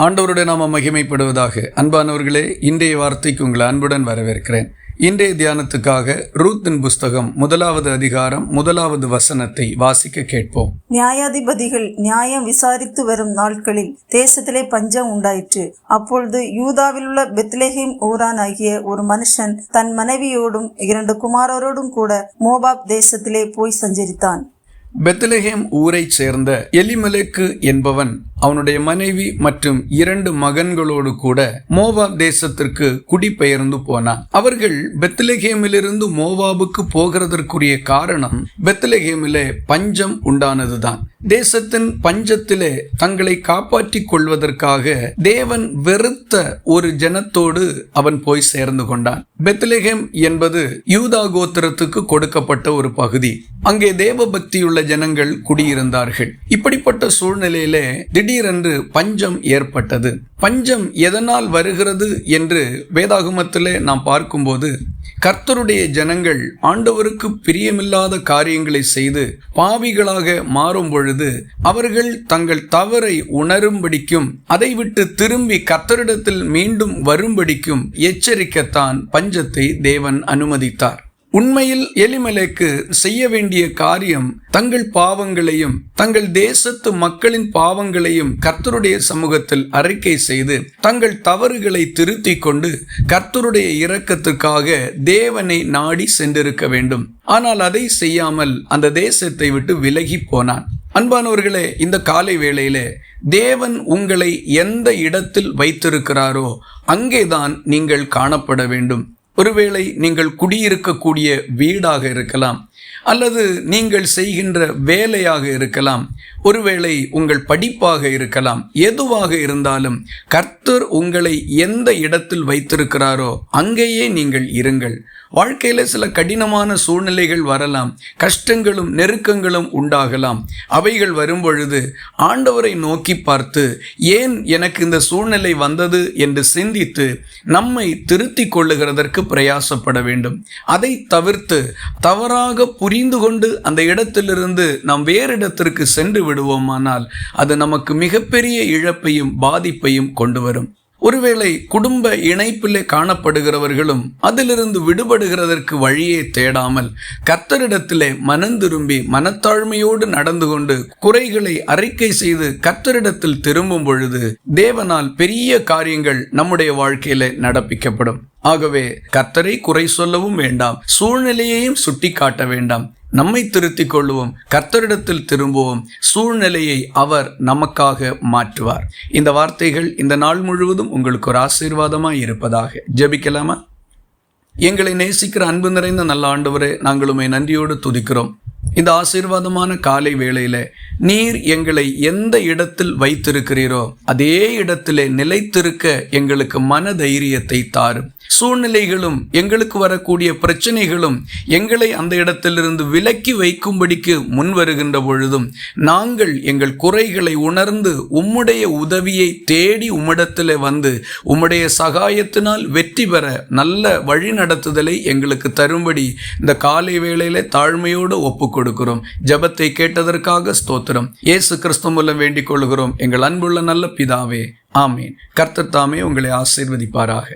ஆண்டவருடைய நாம மகிமைப்படுவதாக. அன்பானவர்களே இன்றைய வார்த்தைக்கு உங்களை அன்புடன் வரவேற்கிறேன். இன்றைய தியானத்துக்காக ரூத்தின் புஸ்தகம் முதலாவது அதிகாரம் முதலாவது வசனத்தை வாசிக்க கேட்போம். நியாயாதிபதிகள் நியாயம் விசாரித்து வரும் நாட்களில் தேசத்திலே பஞ்சம் உண்டாயிற்று. அப்பொழுது யூதாவிலுள்ள பெத்லேஹேம் ஊரான் ஆகிய ஒரு மனுஷன் தன் மனைவியோடும் இரண்டு குமாரரோடும் கூட மோபாப் தேசத்திலே போய் சஞ்சரித்தான். பெத்லஹேம் ஊரைச் சேர்ந்த எலிமெலேக்கு என்பவன் அவனுடைய மனைவி மற்றும் இரண்டு மகன்களோடு கூட மோவாப் தேசத்திற்கு குடிபெயர்ந்து போனான். அவர்கள் பெத்லஹேமிலிருந்து மோவாபுக்கு போகிறதற்குரிய காரணம் பெத்லஹேமிலே பஞ்சம் உண்டானதுதான். தேசத்தின் பஞ்சத்திலே தங்களை காப்பாற்றிக் கொள்வதற்காக தேவன் வெறுத்த ஒரு ஜனத்தோடு அவன் போய் சேர்ந்து கொண்டான். பெத்லஹேம் என்பது யூதா கோத்திரத்துக்கு கொடுக்கப்பட்ட ஒரு பகுதி. அங்கே தேவ பக்தியுள்ள ஜனங்கள் குடியிருந்தார்கள். இப்படிப்பட்ட சூழ்நிலையிலே திடீர் திடீரென்று பஞ்சம் ஏற்பட்டது. பஞ்சம் எதனால் வருகிறது என்று வேதாகமத்திலே நாம் பார்க்கும்போது கர்த்தருடைய ஜனங்கள் ஆண்டவருக்கு பிரியமில்லாத காரியங்களை செய்து பாவிகளாக மாறும் பொழுது அவர்கள் தங்கள் தவறை உணரும்படிக்கும் அதை விட்டு திரும்பி கர்த்தரிடத்தில் மீண்டும் வரும்படிக்கும் எச்சரிக்கத்தான் பஞ்சத்தை தேவன் அனுமதித்தார். உண்மையில் எலிமலைக்கு செய்ய வேண்டிய காரியம் தங்கள் பாவங்களையும் தங்கள் தேசத்து மக்களின் பாவங்களையும் கர்த்தருடைய சமூகத்தில் அறிக்கை செய்து தங்கள் தவறுகளை திருத்திக் கொண்டு கர்த்தருடைய இரக்கத்துக்காக தேவனை நாடி சென்றிருக்க வேண்டும். ஆனால் அதை செய்யாமல் அந்த தேசத்தை விட்டு விலகி போனான். அன்பானவர்களே இந்த காலை வேளையிலே தேவன் உங்களை எந்த இடத்தில் வைத்திருக்கிறாரோ அங்கேதான் நீங்கள் காணப்பட வேண்டும். ஒருவேளை நீங்கள் குடியிருக்கக்கூடிய வீடாக இருக்கலாம். அல்லது நீங்கள் செய்கின்ற வேலையாக இருக்கலாம் ஒருவேளை உங்கள் படிப்பாக இருக்கலாம் எதுவாக இருந்தாலும் கர்த்தர் உங்களை எந்த இடத்தில் வைத்திருக்கிறாரோ அங்கேயே நீங்கள் இருங்கள். வாழ்க்கையில சில கடினமான சூழ்நிலைகள் வரலாம் கஷ்டங்களும் நெருக்கங்களும் உண்டாகலாம். அவைகள் வரும்பொழுது ஆண்டவரை நோக்கி பார்த்து ஏன் எனக்கு இந்த சூழ்நிலை வந்தது? என்று சிந்தித்து நம்மை திருத்திக் கொள்ளுகிறதற்கு பிரயாசப்பட வேண்டும். அதை தவிர்த்து தவறாக புரிந்து கொண்டு அந்த இடத்திலிருந்து நாம் வேறு இடத்திற்கு சென்று விடுவோமானால் அது நமக்கு மிகப்பெரிய இழப்பையும் பாதிப்பையும் கொண்டு வரும் ஒருவேளை குடும்ப இணைப்பிலே காணப்படுகிறவர்களும் அதிலிருந்து விடுபடுகிறதற்கு வழியே தேடாமல் கர்த்தரிடத்திலே மனந்திரும்பி மனத்தாழ்மையோடு நடந்து கொண்டு குறைகளை அறிக்கை செய்து கர்த்தரிடத்தில் திரும்பும் பொழுது தேவனால் பெரிய காரியங்கள் நம்முடைய வாழ்க்கையில நடப்பிக்கப்படும். ஆகவே கர்த்தரை குறை சொல்லவும் வேண்டாம் சூழ்நிலையையும் சுட்டி காட்ட வேண்டாம். நம்மை திருத்திக் கொள்வோம் கர்த்தரிடத்தில் திரும்புவோம் சூழ்நிலையை அவர் நமக்காக மாற்றுவார். இந்த வார்த்தைகள் இந்த நாள் முழுவதும் உங்களுக்கு ஒரு ஆசீர்வாதமாக இருப்பதாக. ஜெபிக்கலாமா? எங்களை நேசிக்கிற அன்பு நிறைந்த நல்ல ஆண்டவரே நாங்கள் உண்மை நன்றியோடு துதிக்கிறோம். இந்த ஆசீர்வாதமான காலை வேளையில நீர் எங்களை எந்த இடத்தில் வைத்திருக்கிறீரோ அதே இடத்திலே நிலைத்திருக்க எங்களுக்கு மன தைரியத்தை தாரும். சூழ்நிலைகளும் எங்களுக்கு வரக்கூடிய பிரச்சனைகளும் எங்களை அந்த இடத்திலிருந்து விலக்கி வைக்கும்படிக்கு முன் வருகின்ற பொழுதும் நாங்கள் எங்கள் குறைகளை உணர்ந்து உம்முடைய உதவியை தேடி உம்மிடத்தில் வந்து உம்முடைய சகாயத்தினால் வெற்றி பெற நல்ல வழி நடத்துதலை எங்களுக்கு தரும்படி இந்த காலை வேளையில தாழ்மையோடு ஒப்பு கொடுக்கிறோம். ஜபத்தை கேட்டதற்காக ஸ்தோத்திரம். இயேசு கிறிஸ்து மூலம் வேண்டிக் கொள்கிறோம். எங்கள் அன்புள்ள நல்ல பிதாவே ஆமீன். கர்த்தர் தாமே உங்களை ஆசீர்வதிப்பாராக.